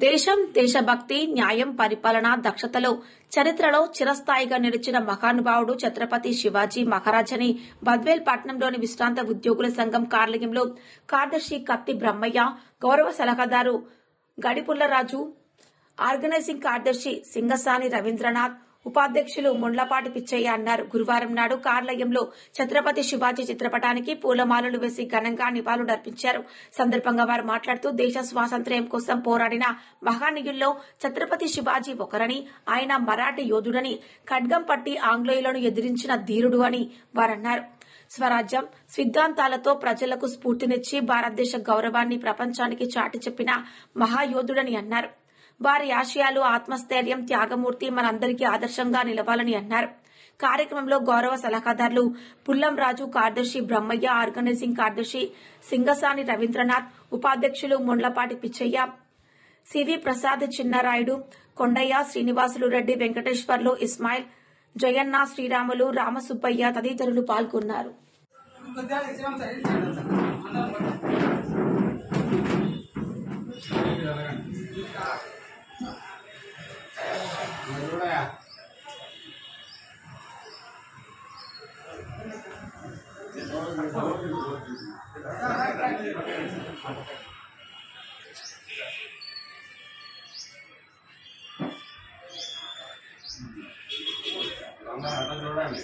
దేశం దేశభక్తి న్యాయం పరిపాలన దక్షతలో చరిత్రలో చిరస్థాయిగా నిలిచిన మహానుభావుడు ఛత్రపతి శివాజీ మహారాజని బద్వేల్ పట్నంలోని విశ్రాంత ఉద్యోగుల సంఘం కార్యాలయంలో కార్యదర్శి కత్తి బ్రహ్మయ్య గౌరవ సలహాదారు గడిపుల్లరాజు ఆర్గనైజింగ్ కార్యదర్శి సింగసాని రవీంద్రనాథ్ ఉపాధ్యక్షులు ముండ్లపాటి పిచ్చయ్య అన్నారు. గురువారం నాడు కార్లయంలో ఛత్రపతి శివాజీ చిత్రపటానికి పూలమాలలు వేసి ఘనంగా నివాళులర్పించారు. సందర్భంగా వారు మాట్లాడుతూ దేశ స్వాతంత్ర్యం కోసం పోరాడిన మహానీయుల్లో ఛత్రపతి శివాజీ ఒకరని ఆయన మరాఠీ యోధుడని ఖడ్గం పట్టి ఆంగ్లేయులను ఎదిరించిన ధీరుడు అని వారన్నారు. స్వరాజ్యం సిద్ధాంతాలతో ప్రజలకు స్ఫూర్తినిచ్చి భారతదేశ గౌరవాన్ని ప్రపంచానికి చాటి చెప్పిన మహాయోధుడని అన్నారు. వారి ఆశయాలు ఆత్మస్థైర్యం త్యాగమూర్తి మనందరికీ ఆదర్శంగా నిలవాలని అన్నారు. కార్యక్రమంలో గౌరవ సలహాదారులు పుల్లం రాజు కార్యదర్శి బ్రహ్మయ్య ఆర్గనైజింగ్ కార్యదర్శి సింగసాని రవీంద్రనాథ్ ఉపాధ్యక్షులు ముండ్లపాటి పిచ్చయ్య సివి ప్రసాద్ చిన్నరాయుడు కొండయ్య శ్రీనివాసులు రెడ్డి వెంకటేశ్వర్లు ఇస్మాయిల్ జయన్న శ్రీరాములు రామసుబ్బయ్య తదితరులు పాల్గొన్నారు. చూడండి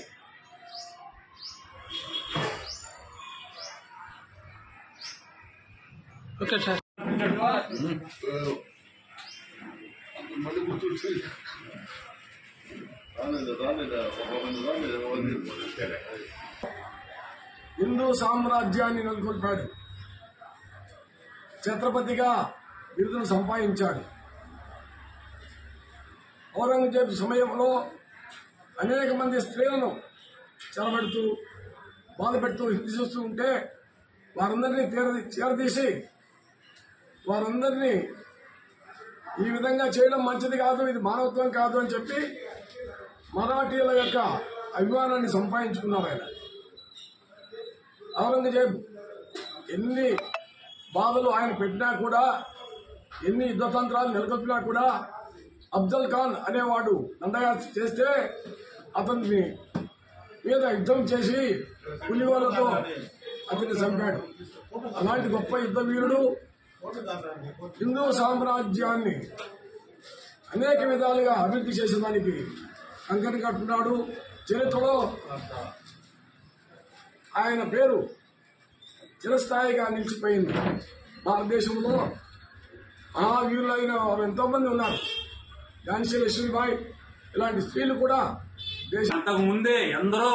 ఓకే సార్ మళ్ళీ గుర్తొచ్చి రాలేదు రాలేదు ఒక మంది రాలేదు ఒక మంది సరే. హిందూ సామ్రాజ్యాన్ని నెలకొల్పాడు. ఛత్రపతిగా బిరుదును సంపాదించాడు. ఔరంగజేబు సమయంలో అనేక మంది స్త్రీలను చెరబెడుతూ బాధపెడుతూ హింసిస్తూ ఉంటే వారందరినీ తీర చేరదీసి వారందరినీ ఈ విధంగా చేయడం మంచిది కాదు ఇది మానవత్వం కాదు అని చెప్పి మరాఠీల యొక్క అభిమానాన్ని సంపాదించుకున్నారు ఆయన. ఔరంగజేబ్ ఎన్ని బాధలు ఆయన పెట్టినా కూడా ఎన్ని యుద్ధతంత్రాలు నెలకొల్పినా కూడా అఫ్జల్ ఖాన్ అనేవాడు దండయాత్ర చేస్తే అతన్ని మీద యుద్ధం చేసి పులిగోలతో అతన్ని చంపాడు. అలాంటి గొప్ప యుద్ధ వీరుడు హిందూ సామ్రాజ్యాన్ని అనేక విధాలుగా అభివృద్ధి చేసేదానికి కంకణం కట్టున్నాడు చరిత్రలో ఆయన పేరు చిరస్థాయిగా నిలిచిపోయింది. భారతదేశంలో మహావీరులైన వారు ఎంతోమంది ఉన్నారు. ఝాన్సీ లక్ష్మీబాయి ఇలాంటి స్త్రీలు కూడా దేశం అంతకు ముందే ఎందరో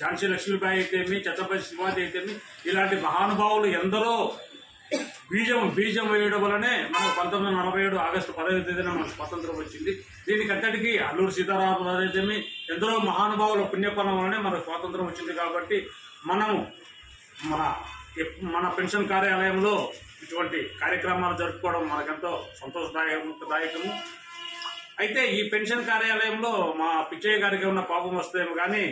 ఝాన్సీ లక్ష్మీబాయి అయితేమి ఛత్రపతి శివాజీ అయితేమి ఇలాంటి మహానుభావులు ఎందరో బీజం బీజం వేయడం వలనే మనకు పంతొమ్మిది వందల నలభై ఏడు ఆగస్టు పదహైదు తేదీన మనకు స్వతంత్రం వచ్చింది. దీనికి అంతటికి అల్లూరు సీతారామరాజు ఎందరో మహానుభావుల పుణ్యఫలం వలనే మనకు స్వాతంత్రం వచ్చింది కాబట్టి మనము మన మన పెన్షన్ కార్యాలయంలో ఇటువంటి కార్యక్రమాలు జరుపుకోవడం మనకెంతో సంతోషదాయకదాయకము అయితే ఈ పెన్షన్ కార్యాలయంలో మా పిచ్చయ్య గారికి ఉన్న పాపం వస్తేమో కానీ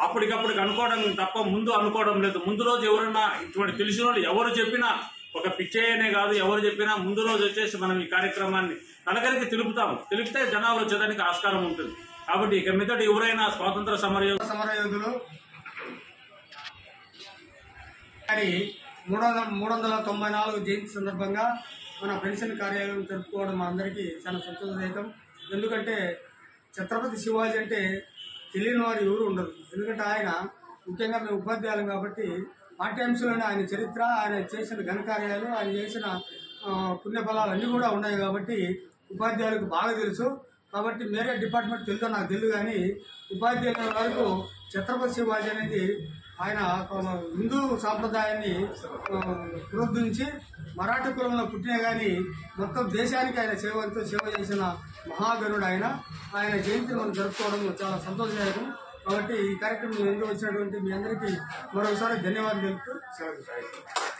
అప్పటికప్పుడు అనుకోవడం తప్ప ముందు అనుకోవడం లేదు. ముందు రోజు ఎవరన్నా ఇటువంటి తెలిసిన వాళ్ళు ఎవరు చెప్పినా ఒక పిచ్చయ్యనే కాదు ఎవరు చెప్పినా ముందు రోజు వచ్చేసి మనం ఈ కార్యక్రమాన్ని నలగరికి తెలుపుతాం తెలిపితే జనాలు వచ్చేదానికి ఆస్కారం ఉంటుంది. కాబట్టి ఇక మీదట ఎవరైనా స్వాతంత్ర సమర సమరయోగులు మూడు వందల మూడు వందల తొంభై నాలుగు జయంతి సందర్భంగా మన పెన్షన్ కార్యాలయం జరుపుకోవడం మా అందరికీ చాలా సంతోషదాయకం. ఎందుకంటే ఛత్రపతి శివాజీ అంటే తెలియని వారు ఎవరు ఉండరు. ఎందుకంటే ఆయన ముఖ్యంగా మేము ఉపాధ్యాయులం కాబట్టి పాఠ్యాంశంలోనే ఆయన చరిత్ర ఆయన చేసిన ఘనకార్యాలు ఆయన చేసిన పుణ్యఫలాలు అన్నీ కూడా ఉన్నాయి కాబట్టి ఉపాధ్యాయులకు బాగా తెలుసు. కాబట్టి మేరే డిపార్ట్మెంట్ తెలుసో నాకు తెలియదు కానీ ఉపాధ్యాయుల వరకు ఛత్రపతి శివాజీ అనేది ఆయన హిందూ సాంప్రదాయాన్ని ఆ, పునరుద్ధరించి మరాఠీ కులంలో పుట్టిన కానీ మొత్తం దేశానికి ఆయన సేవతో సేవ చేసిన మహాగణుడు ఆయన. ఆయన జయంతిని మనం జరుపుకోవడం చాలా సంతోషదాయకం. కాబట్టి ఈ కార్యక్రమం ఎందుకు వచ్చినటువంటి మీ అందరికీ మరొకసారి ధన్యవాదాలు తెలుపుతూ సెలవు.